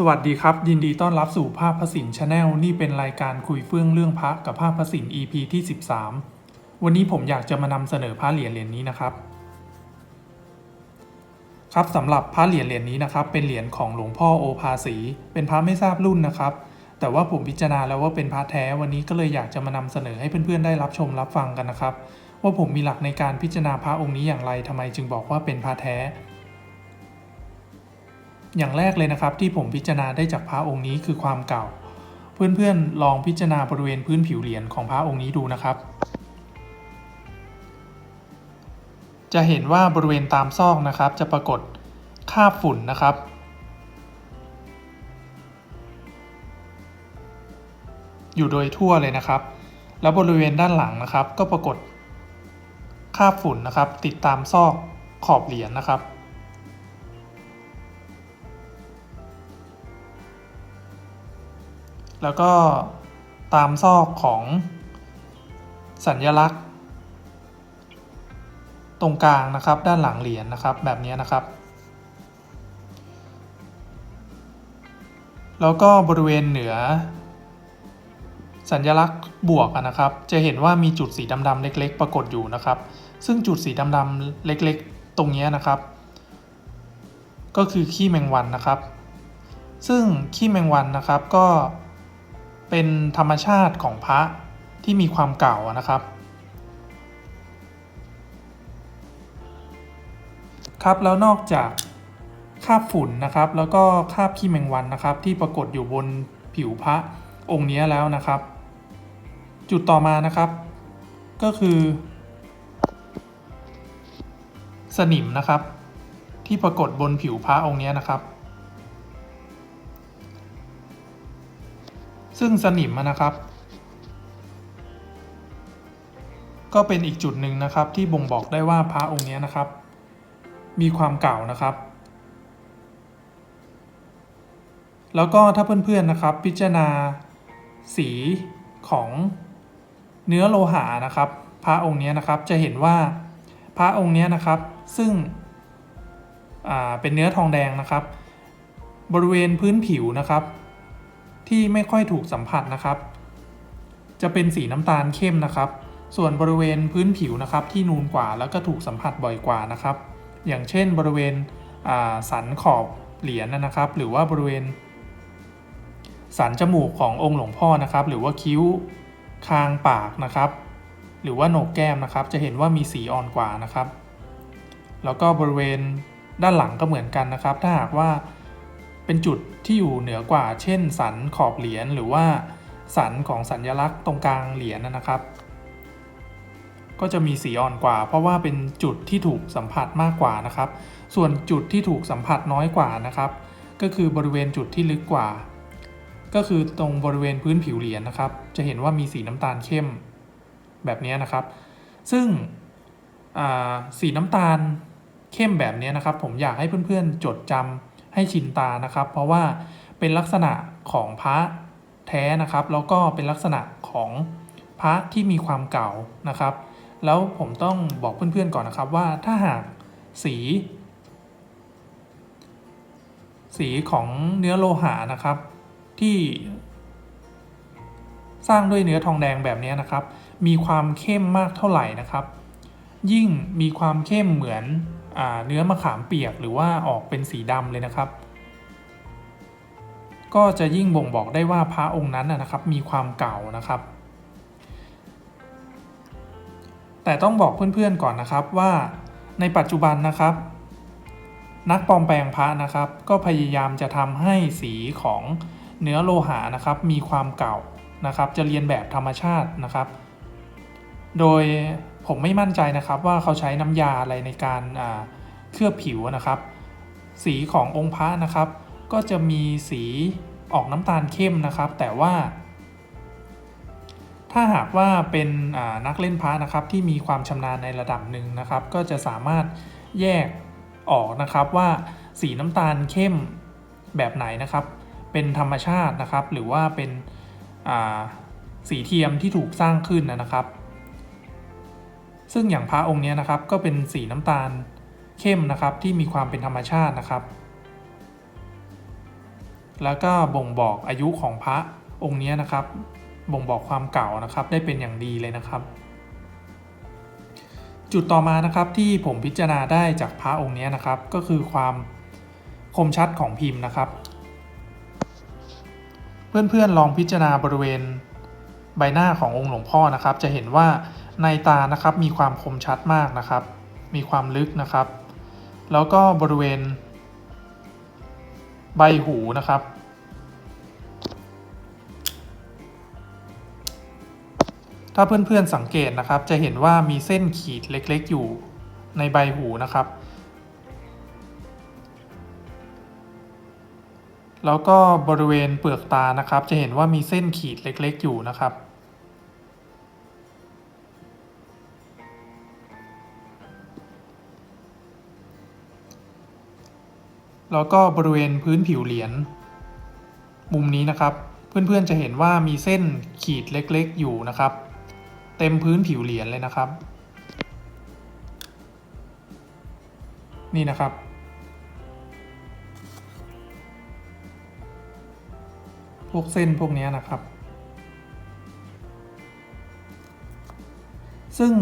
สวัสดีครับ ยินดีต้อนรับสู่ภาพพระสินชาแนลนี่เป็นรายการคุยเฟื่องเรื่องพระกับภาพพระสิน EP ที่ 13 วันนี้ผมอยากจะมานำเสนอพระเหรียญเหรียญนี้นะครับ ครับสำหรับพระเหรียญเหรียญนี้นะครับ เป็นเหรียญของหลวงพ่อโอภาสี เป็นพระไม่ทราบรุ่นนะครับ แต่ว่าผมพิจารณาแล้วว่าเป็นพระแท้วันนี้ก็เลยอยากจะมานำเสนอให้เพื่อนๆได้รับชมรับฟังกันนะครับ ว่าผมมีหลักในการพิจารณาพระองค์นี้อย่างไรทำไมจึงบอกว่าเป็นพระแท้ อย่างแรกเลยนะครับที่ผมพิจารณาได้จากพระองค์นี้คือความเก่า เพื่อนๆลองพิจารณาบริเวณพื้นผิวเหรียญของพระองค์นี้ดูนะครับ จะเห็นว่าบริเวณตามซอกนะครับ จะปรากฏคราบฝุ่นนะครับอยู่โดยทั่วเลยนะครับ แล้วบริเวณด้านหลังนะครับ ก็ปรากฏคราบฝุ่นนะครับ ติดตามซอกขอบเหรียญนะครับ แล้วก็ตามซอกของสัญญลักษณ์ ตรงกลางนะครับ ด้านหลังเหรียญนะครับแบบนี้นะครับ แล้วก็บริเวณเหนือ สัญลักษณ์บวกนะครับ จะเห็นว่ามีจุดสีดำๆเล็ก ๆ ปรากฏอยู่นะครับ ซึ่งจุดสีดำๆเล็กๆ ตรงนี้นะครับ ก็คือขี้แมงวันนะครับ ซึ่งขี้แมงวันนะครับก็ เป็นธรรมชาติของพระที่มีความเก่านะครับ ครับแล้วนอกจากคราบฝุ่นนะครับ แล้วก็คราบขี้แมงวันนะครับ ที่ปรากฏอยู่บนผิวพระองค์นี้แล้วนะครับ จุดต่อมานะครับ ก็คือ สนิมนะครับ ที่ปรากฏบนผิวพระองค์นี้นะครับ ซึ่งสนิมนะครับ ก็เป็นอีกจุดหนึ่งนะครับ ที่บ่งบอกได้ว่าพระองค์นี้นะครับ มีความเก่านะครับ แล้วก็ถ้าเพื่อนๆนะครับ พิจารณาสีของเนื้อโลหะนะครับ พระองค์นี้นะครับจะเห็นว่าพระองค์นี้นะครับซึ่งเป็นเนื้อทองแดงนะครับ บริเวณพื้นผิวนะครับ ที่ไม่ค่อยถูกสัมผัสนะครับ จะเป็นสีน้ำตาลเข้มนะครับ ส่วนบริเวณพื้นผิวนะครับ ที่นูนกว่าแล้วก็ถูกสัมผัสบ่อยกว่านะครับ อย่างเช่น บริเวณสันขอบเหรียญนะครับ หรือว่าบริเวณ สันจมูกขององค์หลวงพ่อนะครับ หรือว่าคิ้วคางปากนะครับ หรือว่าโหนกแก้มนะครับ จะเห็นว่ามีสีอ่อนกว่านะครับ แล้วก็บริเวณด้านหลังก็เหมือนกันนะครับ ถ้าหากว่า เป็นจุดที่อยู่เหนือกว่า เช่น สันขอบเหรียญหรือว่า สันของสัญลักษณ์ตรงกลางเหรียญนะครับ ก็จะมีสีอ่อนกว่า เพราะว่าเป็นจุดที่ถูกสัมผัสมากกว่านะครับ ส่วนจุดที่ถูกสัมผัสน้อยกว่านะครับ ก็คือบริเวณจุดที่ลึกกว่า ก็คือตรงบริเวณพื้นผิวเหรียญนะครับ จะเห็นว่ามีสีน้ำตาลเข้มแบบนี้นะครับ ซึ่งสีน้ำตาลเข้มแบบนี้นะครับ ผมอยากให้เพื่อนๆจดจำ ให้ชินตานะครับ เพราะว่าเป็นลักษณะของพระแท้นะครับ แล้วก็เป็นลักษณะของพระที่มีความเก่านะครับ แล้วผมต้องบอกเพื่อนๆก่อนนะครับว่าถ้าหากสี สีของเนื้อโลหะนะครับ ที่สร้างด้วยเนื้อทองแดงแบบนี้นะครับ มีความเข้มมากเท่าไหร่นะครับ ยิ่งมีความเข้มเหมือน เนื้อมะขามเปียกหรือว่าออกเป็นสีดำเลยนะครับ ก็จะยิ่งบ่งบอกได้ว่าพระองค์นั้นนะครับมีความเก่านะครับ แต่ต้องบอกเพื่อนๆก่อนนะครับว่าในปัจจุบันนะครับ นักปลอมแปลงพระนะครับ ก็พยายามจะทำให้สีของเนื้อโลหะนะครับ มีความเก่านะครับ จะเรียนแบบธรรมชาตินะครับ โดย ผมไม่มั่นใจนะครับว่าเขาใช้น้ำยาอะไรในการเคลือบผิวนะครับ สีขององค์พระนะครับ ก็จะมีสีออกน้ำตาลเข้มนะครับ แต่ว่า ถ้าหากว่าเป็นนักเล่นพระนะครับที่มีความชำนาญในระดับหนึ่งนะครับ ก็จะสามารถแยกออกนะครับว่าสีน้ำตาลเข้มแบบไหนนะครับ เป็นธรรมชาตินะครับ หรือว่าเป็นสีเทียมที่ถูกสร้างขึ้นนะครับ ซึ่งอย่างพระองค์นี้นะครับก็เป็นสีน้ำตาลเข้มนะครับที่มีความเป็นธรรมชาตินะครับ แล้วก็บ่งบอกอายุของพระองค์นี้นะครับ บ่งบอกความเก่านะครับได้เป็นอย่างดีเลยนะครับ จุดต่อมานะครับที่ผมพิจารณาได้จากพระองค์นี้นะครับ ก็คือความคมชัดของพิมพ์นะครับ เพื่อนๆลองพิจารณาบริเวณใบหน้าขององค์หลวงพ่อนะครับ จะเห็นว่า ในตานะครับมีความคมชัดมากนะครับ มีความลึกนะครับ แล้วก็บริเวณ ใบหูนะครับ ถ้าเพื่อนๆสังเกตนะครับ จะเห็นว่ามีเส้นขีดเล็กๆอยู่ในใบหูนะครับ แล้วก็บริเวณเปลือกตานะครับ จะเห็นว่ามีเส้นขีดเล็กๆอยู่นะครับ แล้วก็บริเวณพื้นผิวเหรียญมุมนี้นะครับ เพื่อนๆจะเห็นว่ามีเส้นขีดเล็กๆอยู่นะครับ เต็มพื้นผิวเหรียญเลยนะครับ นี่นะครับ พวกเส้นพวกนี้นะครับ ซึ่ง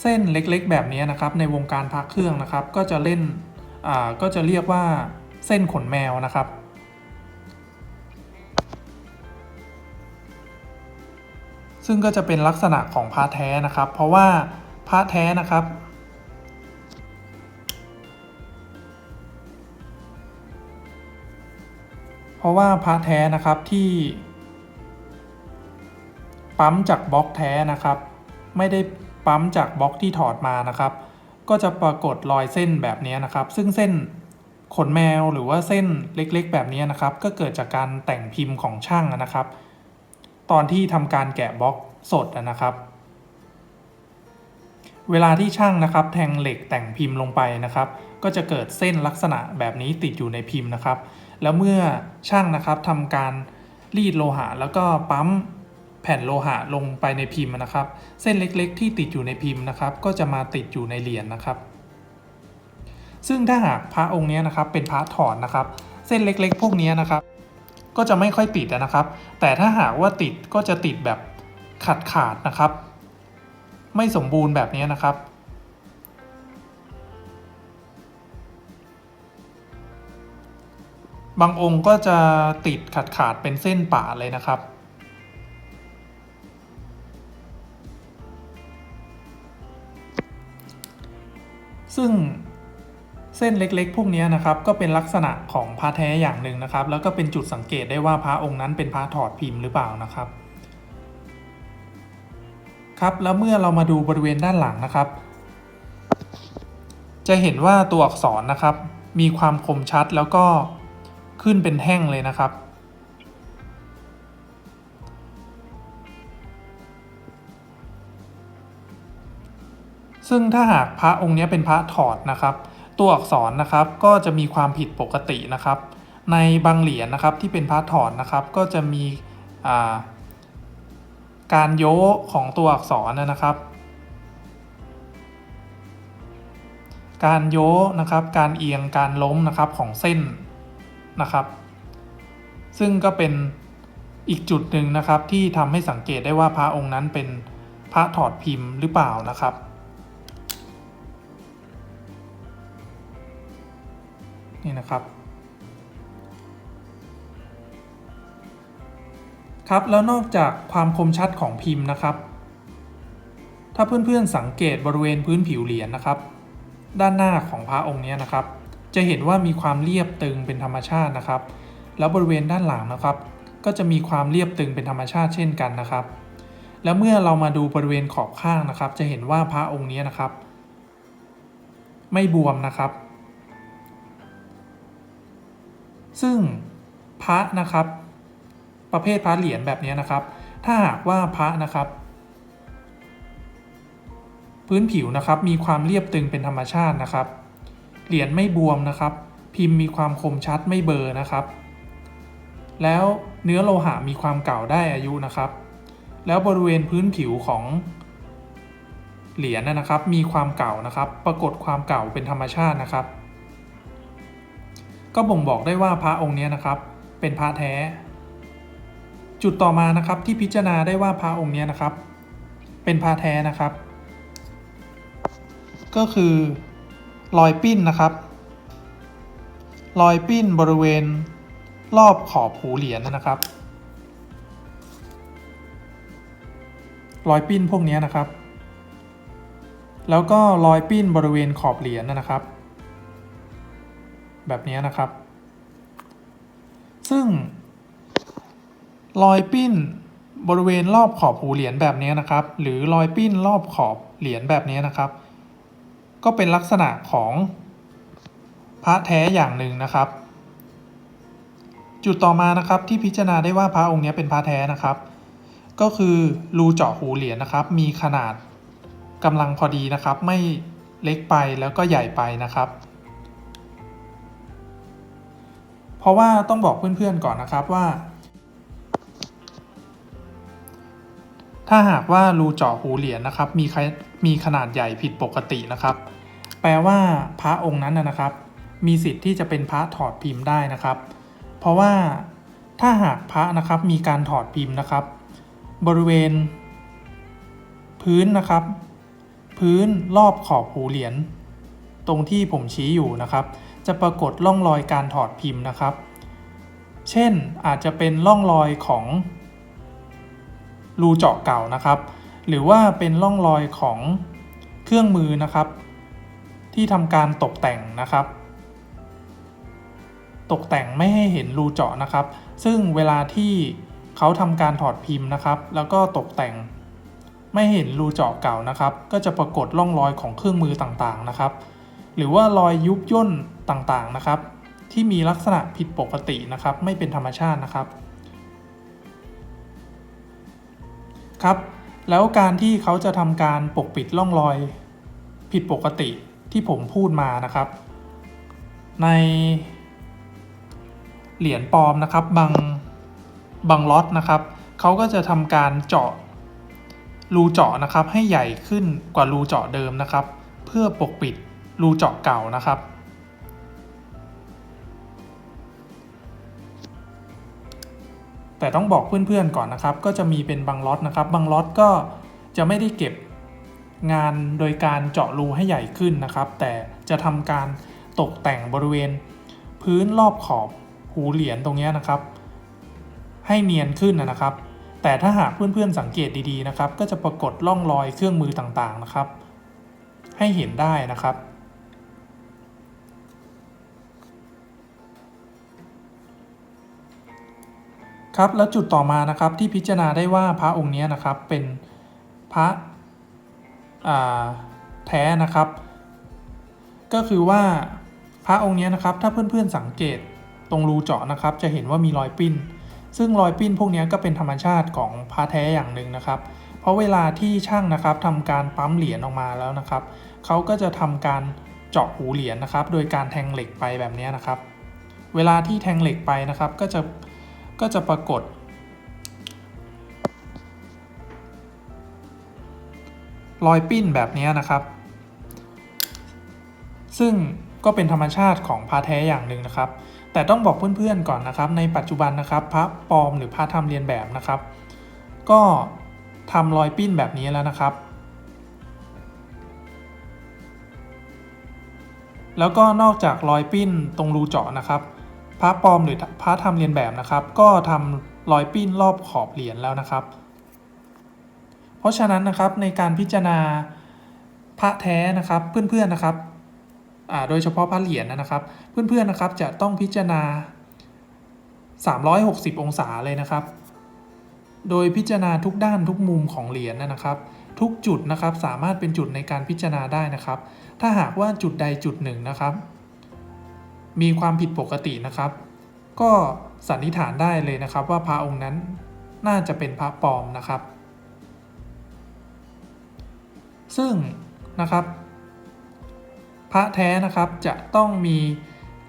เส้นเล็กๆ แบบนี้นะครับ ในวงการพักเครื่องนะครับ ก็จะเล่น ก็จะเรียกว่าเส้นขนแมวนะครับ ซึ่งก็จะเป็นลักษณะของพระแท้นะครับ เพราะว่าพระแท้นะครับ เพราะว่าพระแท้นะครับที่ ปั๊มจากบล็อกแท้นะครับ ไม่ได้ปั๊มจากบล็อกที่ถอดมานะครับ ก็จะปรากฏรอยเส้นแบบนี้นะครับ ซึ่งเส้นขนแมวหรือว่าเส้นเล็กๆ แบบนี้นะครับ ก็เกิดจากการแต่งพิมพ์ของช่างนะครับ ตอนที่ทำการแกะบล็อกสดนะครับ เวลาที่ช่างนะครับ แทงเหล็กแต่งพิมพ์ลงไปนะครับ ก็จะเกิดเส้นลักษณะแบบนี้ติดอยู่ในพิมพ์นะครับ แล้วเมื่อช่างนะครับทำการรีดโลหะแล้วก็ปั๊ม แผ่นโลหะลงไปในพิมพ์นะครับ เส้นเล็กๆ ที่ติดอยู่ในพิมพ์นะครับ ก็จะมาติดอยู่ในเหรียญนะครับ ซึ่งถ้าหากพระองค์นี้นะครับ เป็นพระถอนนะครับ เส้นเล็กๆ พวกนี้นะครับ ก็จะไม่ค่อยติดนะครับ แต่ถ้าหากว่าติดก็จะติดแบบขาดขาดนะครับ ไม่สมบูรณ์แบบนี้นะครับบางองค์ก็จะติดขาดขาดเป็นเส้นป่าเลยนะครับ ซึ่งเส้นเล็กๆ พวกนี้นะครับก็เป็นลักษณะของพระแท้อย่างหนึ่งนะครับ แล้วก็เป็นจุดสังเกตได้ว่าพระองค์นั้นเป็นพระถอดพิมพ์หรือเปล่านะครับ ครับแล้วเมื่อเรามาดูบริเวณด้านหลังนะครับ จะเห็นว่าตัวอักษรนะครับ มีความคมชัดแล้วก็ขึ้นเป็นแท่งเลยนะครับ ซึ่งถ้าหากพระองค์นี้เป็นพระถอดนะครับ ตัวอักษรนะครับก็จะมีความผิดปกตินะครับ ในบางเหรียญนะครับที่เป็นพระถอดนะครับก็จะมีาการโยของตัวอักษรนะครับ การโยนะครับ การเอียงการล้มนะครับของเส้นนะครับ ซึ่งก็เป็นอีกจุดหนึ่งนะครับที่ทำให้สังเกตได้ว่าพระองค์นั้นเป็นพระถอดพิมพ์หรือเปล่านะครับ นี่นะครับ ครับแล้วนอกจากความคมชัดของพิมพ์นะครับ ถ้าเพื่อนๆสังเกตบริเวณพื้นผิวเหรียญนะครับ ด้านหน้าของพระองค์นี้นะครับ จะเห็นว่ามีความเรียบตึงเป็นธรรมชาตินะครับ แล้วบริเวณด้านหลังนะครับ ก็จะมีความเรียบตึงเป็นธรรมชาติเช่นกันนะครับแล้วเมื่อเรามาดูบริเวณขอบข้างนะครับ จะเห็นว่าพระองค์นี้นะครับ ไม่บวมนะครับ ซึ่งพระนะครับ ประเภทพระเหรียญแบบนี้นะครับ ถ้าหากว่าพระนะครับ พื้นผิวนะครับมีความเรียบตึงเป็นธรรมชาตินะครับ เหรียญไม่บวมนะครับ พิมพ์มีความคมชัดไม่เบลอนะครับ แล้วเนื้อโลหะมีความเก่าได้อายุนะครับ แล้วบริเวณพื้นผิวของเหรียญนะนะครับ มีความเก่านะครับ ปรากฏความเก่าเป็นธรรมชาตินะครับ ก็บ่งบอกได้ว่าพระองค์นี้นะครับ เป็นพระแท้ จุดต่อมานะครับที่พิจารณาได้ว่าพระองค์นี้นะครับ เป็นพระแท้นะครับ ก็คือรอยปิ้นนะครับรอยปิ้นบริเวณรอบขอบหูเหรียญนนะครับรอยปิ้นพวกนี้นะครับ แล้วก็รอยปิ้นบริเวณขอบเหรียญนนะครับ แบบนี้นะครับ ซึ่ง รอยปิ้นบริเวณรอบขอบหูเหรียญแบบนี้นะครับ หรือรอยปิ้นรอบขอบเหรียญแบบนี้นะครับ ก็เป็นลักษณะของพระแท้อย่างหนึ่งนะครับ จุดต่อมานะครับที่พิจารณาได้ว่าพระองค์นี้เป็นพระแท้นะครับ ก็คือรูเจาะหูเหรียญนะครับ มีขนาดกำลังพอดีนะครับ ไม่เล็กไปแล้วก็ใหญ่ไปนะครับ เพราะว่าต้องบอกเพื่อนๆก่อนนะครับว่า ถ้าหากว่ารูเจาะหูเหรียญนะครับ มีขยมีขนาดใหญ่ผิดปกตินะครับ แปลว่าพระองค์นั้นนะนะครับ มีสิทธิ์ที่จะเป็นพระถอดพิมพ์ได้นะครับ เพราะว่าถ้าหากพระนะครับมีการถอดพิมพ์นะครับ บริเวณ พื้นนะครับ พื้นรอบขอบหูเหรียญตรงที่ผมชี้อยู่นะครับ จะปรากฏร่องรอยการถอดพิมพ์นะครับ เช่นอาจจะเป็นร่องรอยของรูเจาะเก่านะครับ หรือว่าเป็นร่องรอยของเครื่องมือนะครับ ที่ทำการตกแต่งนะครับ ตกแต่งไม่ให้เห็นรูเจาะนะครับ ซึ่งเวลาที่เขาทำการถอดพิมพ์นะครับ แล้วก็ตกแต่งไม่เห็นรูเจาะเก่านะครับ ก็จะปรากฏร่องรอยของเครื่องมือต่างๆนะครับ หรือว่ารอยยุบย่นต่างๆนะครับ ที่มีลักษณะผิดปกตินะครับ ไม่เป็นธรรมชาตินะครับ ครับ แล้วการที่เขาจะทำการปกปิดร่องรอยผิดปกติที่ผมพูดมานะครับ ในเหรียญปลอมนะครับบางบางล็อตนะครับเขาก็จะทำการเจาะรูเจาะนะครับให้ใหญ่ขึ้นกว่ารูเจาะเดิมนะครับ เพื่อปกปิด รูเจาะเก่านะครับ แต่ต้องบอกเพื่อนๆก่อนนะครับ ก็จะมีเป็นบางล็อตนะครับ บางล็อตก็จะไม่ได้เก็บงานโดยการเจาะรูให้ใหญ่ขึ้นนะครับ แต่จะทำการตกแต่งบริเวณ พื้นรอบขอบหูเหรียญตรงนี้นะครับ ให้เนียนขึ้นนะครับ แต่ถ้าหากเพื่อนๆสังเกตดีๆนะครับ ก็จะปรากฏร่องรอยเครื่องมือต่างๆนะครับ ให้เห็นได้นะครับ ครับแล้วจุดต่อมานะครับที่พิจารณาได้ว่าพระองค์นี้นะครับเป็นพระแท้นะครับ ก็คือว่าพระองค์นี้นะครับถ้าเพื่อนๆสังเกตตรงรูเจาะนะครับ จะเห็นว่ามีรอยปิ้น ซึ่งรอยปิ้นพวกนี้ก็เป็นธรรมชาติของพระแท้อย่างหนึ่งนะครับ เพราะเวลาที่ช่างนะครับทำการปั๊มเหรียญออกมาแล้วนะครับเขาก็จะทำการเจาะหูเหรียญนะครับ โดยการแทงเหล็กไปแบบนี้นะครับ เวลาที่แทงเหล็กไปนะครับก็จะ ก็จะปรากฏ รอยปิ้นแบบนี้นะครับ ซึ่งก็เป็นธรรมชาติของพระแท้อย่างหนึ่งนะครับ แต่ต้องบอกเพื่อนๆก่อนนะครับ ในปัจจุบันนะครับพระปลอมหรือพระทำเรียนแบบนะครับ ก็ทำรอยปิ้นแบบนี้แล้วนะครับ แล้วก็นอกจากรอยปิ้นตรงรูเจาะนะครับ ระปลอมหรือพระทำเรียนแบบนะครับ ก็ทำรอยปิ้นรอบขอบเหรียญแล้วนะครับ เพราะฉะนั้นนะครับในการพิจารณาพระแท้นะครับเพื่อนๆนะครับโดยเฉพาะพระเหรียญนะครับ เพื่อนๆนะครับจะต้องพิจารณา 360 องศาเลยนะครับ โดยพิจารณาทุกด้านทุกมุมของเหรียญนะครับ ทุกจุดนะครับสามารถเป็นจุดในการพิจารณาได้นะครับ ถ้าหากว่าจุดใดจุดหนึ่งนะครับ มีความผิดปกตินะครับ ก็สันนิษฐานได้เลยนะครับว่าพระองค์นั้นน่าจะเป็นพระปลอมนะครับ ซึ่งนะครับ พระแท้นะครับจะต้องมี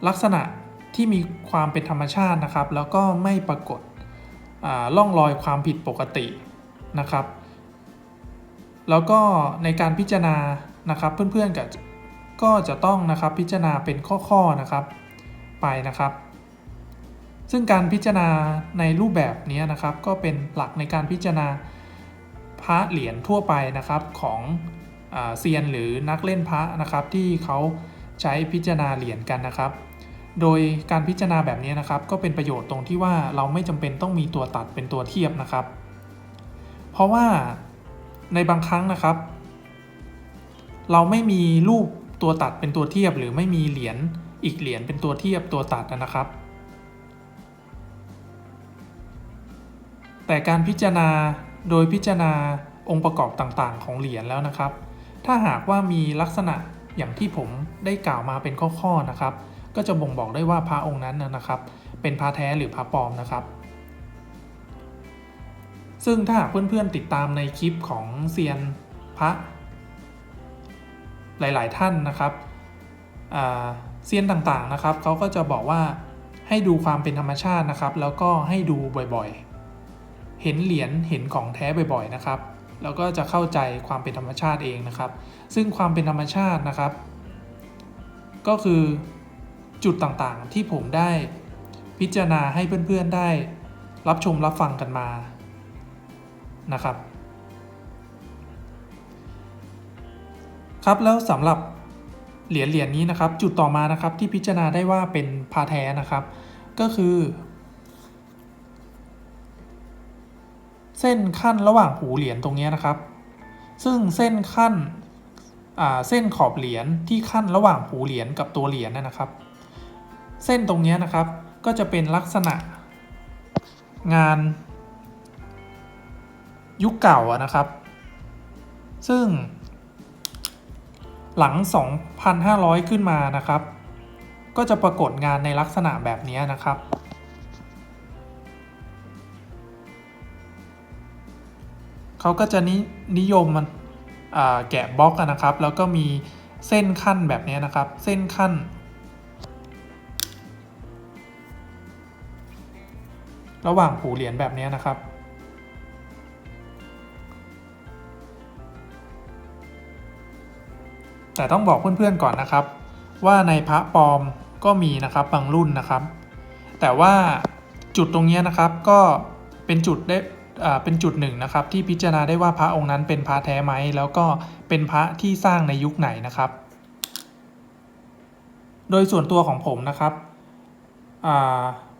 ลักษณะที่มีความเป็นธรรมชาตินะครับ แล้วก็ไม่ปรากฏล่องรอยความผิดปกตินะครับ แล้วก็ในการพิจารณานะครับ เพื่อนๆก็ ก็จะต้องนะครับพิจารณาเป็นข้อๆนะครับไปนะครับ ซึ่งการพิจารณาในรูปแบบนี้นะครับ ก็เป็นหลักในการพิจารณาพระเหรียญทั่วไปนะครับของเซียนหรือนักเล่นพระนะครับที่เขาใช้พิจารณาเหรียญกันนะครับ โดยการพิจารณาแบบนี้นะครับ ก็เป็นประโยชน์ตรงที่ว่าเราไม่จำเป็นต้องมีตัวตัดเป็นตัวเทียบนะครับ เพราะว่าในบางครั้งนะครับ เราไม่มีรูป ตัวตัดเป็นตัวเทียบหรือไม่มีเหรียญอีกเหรียญเป็นตัวเทียบตัวตัดนะครับ แต่การพิจารณาโดยพิจารณาองค์ประกอบต่างๆ ของเหรียญแล้วนะครับ ถ้าหากว่ามีลักษณะอย่างที่ผมได้กล่าวมาเป็นข้อๆนะครับ ก็จะบ่งบอกได้ว่าพระองค์นั้นนะครับ เป็นพระแท้หรือพระปลอมนะครับ ซึ่งถ้าเพื่อนๆติดตามในคลิปของเซียนพระ หลาย ๆ ท่านนะครับเซียนต่าง ๆ นะครับเขาก็จะบอกว่าให้ดูความเป็นธรรมชาตินะครับ แล้วก็ให้ดูบ่อย ๆ เห็นเหรียญเห็นของแท้บ่อยๆ นะครับ แล้วก็จะเข้าใจความเป็นธรรมชาติเองนะครับ ซึ่งความเป็นธรรมชาตินะครับ ก็คือจุดต่างๆ ที่ผมได้พิจารณาให้เพื่อนๆได้รับชมรับฟังกันมานะครับ ครับแล้วสำหรับเหรียญเหรียญนี้นะครับ จุดต่อมานะครับที่พิจารณาได้ว่าเป็นพาแท้นะครับ ก็คือ เส้นขั้นระหว่างหูเหรียญตรงนี้นะครับ ซึ่งเส้นขั้นเส้นขอบเหรียญที่ขั้นระหว่างหูเหรียญกับตัวเหรียญนะครับ เส้นตรงนี้นะครับก็จะเป็นลักษณะงานยุคเก่านะครับ ซึ่ง หลัง 2,500 ขึ้นมานะครับ ก็จะปรากฏงานในลักษณะแบบนี้นะครับ เขาก็จะนินยมมันแกะบล็อกนะครับ แล้วก็มีเส้นขั้นแบบนี้นะครับ เส้นขั้น ระหว่างหูเหรียญแบบนี้นะครับ แต่ต้องบอกเพื่อนๆก่อนนะครับ ว่าในพระปลอมก็มีนะครับบางรุ่นนะครับ แต่ว่าจุดตรงนี้นะครับก็เป็นจุดได้เป็นจุดหนึ่งนะครับ ที่พิจารณาได้ว่าพระองค์นั้นเป็นพระแท้ไหมแล้วก็เป็นพระที่สร้างในยุคไหนนะครับ โดยส่วนตัวของผมนะครับ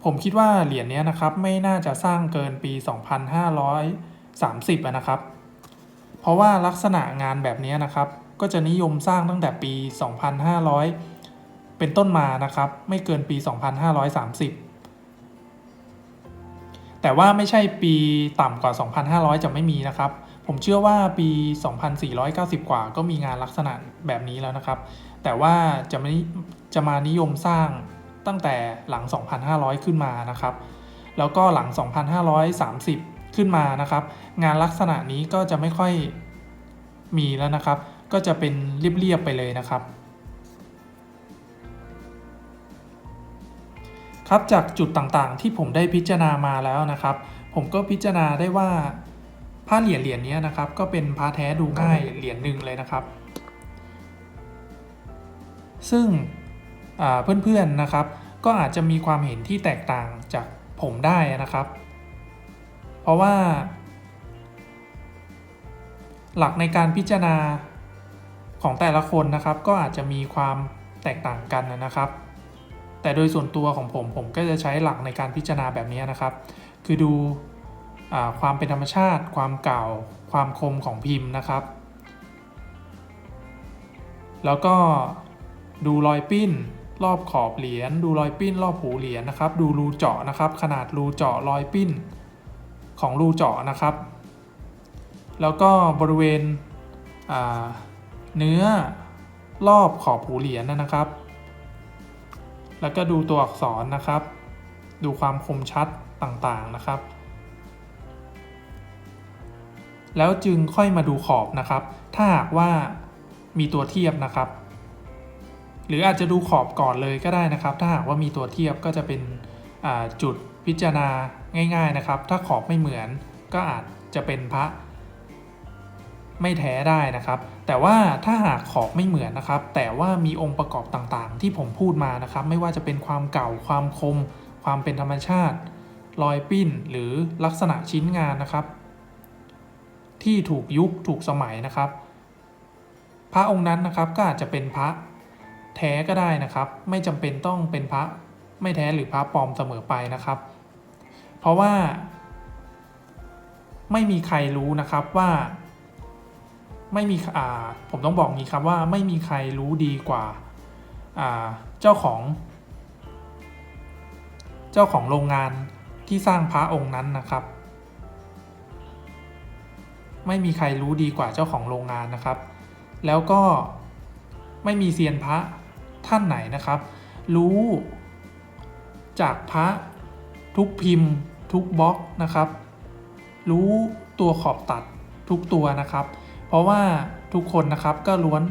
ผมคิดว่าเหรียญนี้นะครับไม่น่าจะสร้างเกินปี 2530อะนะครับ เพราะว่าลักษณะงานแบบนี้นะครับ ก็จะนิยมสร้างตั้งแต่ปี 2500 เป็นต้นมานะครับ ไม่เกินปี 2530 แต่ว่าไม่ใช่ปีต่ำกว่า 2,500 จะไม่มีนะครับ ผมเชื่อว่าปี 2,490 กว่าก็มีงานลักษณะแบบนี้แล้วนะครับ แต่ว่าจะไม่จะมานิยมสร้างตั้งแต่หลัง 2,500 ขึ้นมานะครับ แล้วก็หลัง 2,530 ขึ้นมานะครับ งานลักษณะนี้ก็จะไม่ค่อยมีแล้วนะครับ ก็จะเป็นเรียบๆไปเลยนะครับ ครับจากจุดต่างๆ ที่ผมได้พิจารณามาแล้วนะครับ ผมก็พิจารณาได้ว่าผ้าเหรียญเหรียญนี้นะครับ ก็เป็นผ้าแท้ดูง่ายเหรียญหนึ่งเลยนะครับ ซึ่งเพื่อนๆนะครับ ก็อาจจะมีความเห็นที่แตกต่างจากผมได้นะครับ เพราะว่า หลักในการพิจารณา ของแต่ละคนนะครับก็อาจจะมีความแตกต่างกันนะครับ แต่โดยส่วนตัวของผมผมก็จะใช้หลักในการพิจารณาแบบนี้นะครับ คือดูอความเป็นธรรมชาติ ความเก่า ความคมของพิมพ์นะครับ แล้วก็ดูรอยปิ้นรอบขอบเหรียญดูรอยปิ้นรอบหูเหรียญนะครับ ดูรูเจาะนะครับ ขนาดรูเจาะรอยปิ้นของรูเจาะนะครับ แล้วก็บริเวณ เนื้อรอบขอบหูเหรียญนะครับ แล้วก็ดูตัวอักษรนะครับ ดูความคมชัดต่างๆนะครับ แล้วจึงค่อยมาดูขอบนะครับ ถ้าหากว่ามีตัวเทียบนะครับ หรืออาจจะดูขอบก่อนเลยก็ได้นะครับ ถ้าหากว่ามีตัวเทียบก็จะเป็นจุดพิจารณาง่าย ๆนะครับ ถ้าขอบไม่เหมือนก็อาจจะเป็นพระ ไม่แท้ได้นะครับ แต่ว่าถ้าหากขอบไม่เหมือนนะครับ แต่ว่ามีองค์ประกอบต่างๆ ที่ผมพูดมานะครับ ไม่ว่าจะเป็นความเก่าความคม ความเป็นธรรมชาติ รอยปิ้นหรือลักษณะชิ้นงานนะครับ ที่ถูกยุคถูกสมัยนะครับ พระองค์นั้นนะครับก็อาจจะเป็นพระแท้ก็ได้นะครับ ไม่จำเป็นต้องเป็นพระไม่แท้หรือพระปลอมเสมอไปนะครับ เพราะว่า ไม่มีใครรู้นะครับว่า ไม่มีอ่าผมต้องบอกงี้ครับว่าไม่มีใครรู้ดีกว่าอ่าเจ้าของ เจ้าของโรงงานที่สร้างพระองค์นั้นนะครับ ไม่มีใครรู้ดีกว่าเจ้าของโรงงานนะครับ แล้วก็ไม่มีเซียนพระท่านไหนนะครับ รู้จากพระทุกพิมพ์ ทุกบล็อกนะครับ รู้ตัวขอบตัดทุกตัวนะครับ ราะว่าทุกคนนะครับก็ล้วน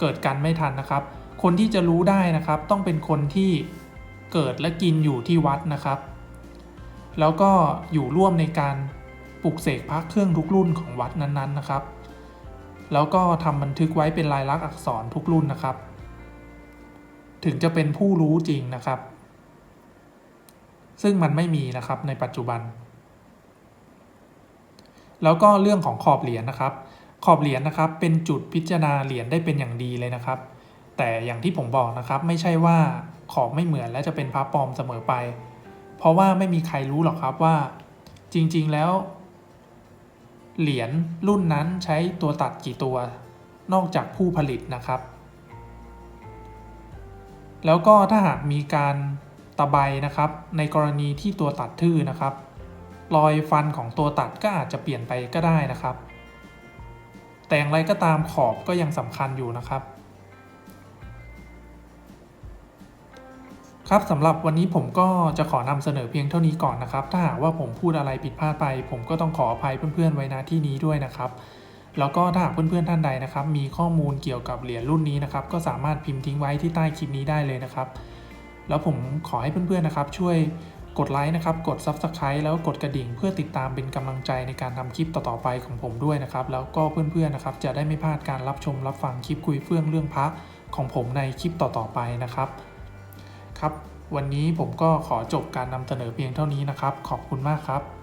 เกิดกันไม่ทันนะครับ คนที่จะรู้ได้นะครับ ต้องเป็นคนที่เกิดและกินอยู่ที่วัดนะครับ แล้วก็อยู่ร่วมในการปลุกเสกพระเครื่องทุกรุ่นของวัดนั้นๆนะครับ แล้วก็ทำบันทึกไว้เป็นลายลักษณ์อักษรทุกรุ่นนะครับ ถึงจะเป็นผู้รู้จริงนะครับ ซึ่งมันไม่มีนะครับในปัจจุบัน แล้วก็เรื่องของขอบเหรียญนะครับ ขอบเหรียญนะครับเป็นจุดพิจารณาเหรียญได้เป็นอย่างดีเลยนะครับ แต่อย่างที่ผมบอกนะครับไม่ใช่ว่าขอบไม่เหมือนและจะเป็นพระปลอมเสมอไป เพราะว่าไม่มีใครรู้หรอกครับว่า จริงๆแล้ว เหรียญรุ่นนั้นใช้ตัวตัดกี่ตัว นอกจากผู้ผลิตนะครับ แล้วก็ถ้าหากมีการตะไบนะครับ ในกรณีที่ตัวตัดทื่อนะครับ รอยฟันของตัวตัดก็อาจจะเปลี่ยนไปก็ได้นะครับ แต่อย่างไรก็ตามขอบก็ยังสำคัญอยู่นะครับ ครับสำหรับวันนี้ผมก็จะขอนำเสนอเพียงเท่านี้ก่อนนะครับ ถ้าหากว่าผมพูดอะไรผิดพลาดไป ผมก็ต้องขออภัยเพื่อนๆไว้ณที่นี้ด้วยนะครับแล้วก็ถ้าหากเพื่อนๆท่านใดนะครับ มีข้อมูลเกี่ยวกับเหรียญรุ่นนี้นะครับ ก็สามารถพิมพ์ทิ้งไว้ที่ใต้คลิปนี้ได้เลยนะครับ แล้วผมขอให้เพื่อนๆนะครับ ช่วย กดไลค์นะครับ กด Subscribe แล้วก็กดกระดิ่งเพื่อติดตามเป็นกำลังใจในการทำคลิปต่อๆไปของผมด้วยนะครับ แล้วก็เพื่อนๆนะครับจะได้ไม่พลาดการรับชมรับฟังคลิปคุยเฟื่องเรื่องพระของผมในคลิปต่อๆไปนะครับ ครับ วันนี้ผมก็ขอจบการนำเสนอเพียงเท่านี้นะครับ ขอบคุณมากครับ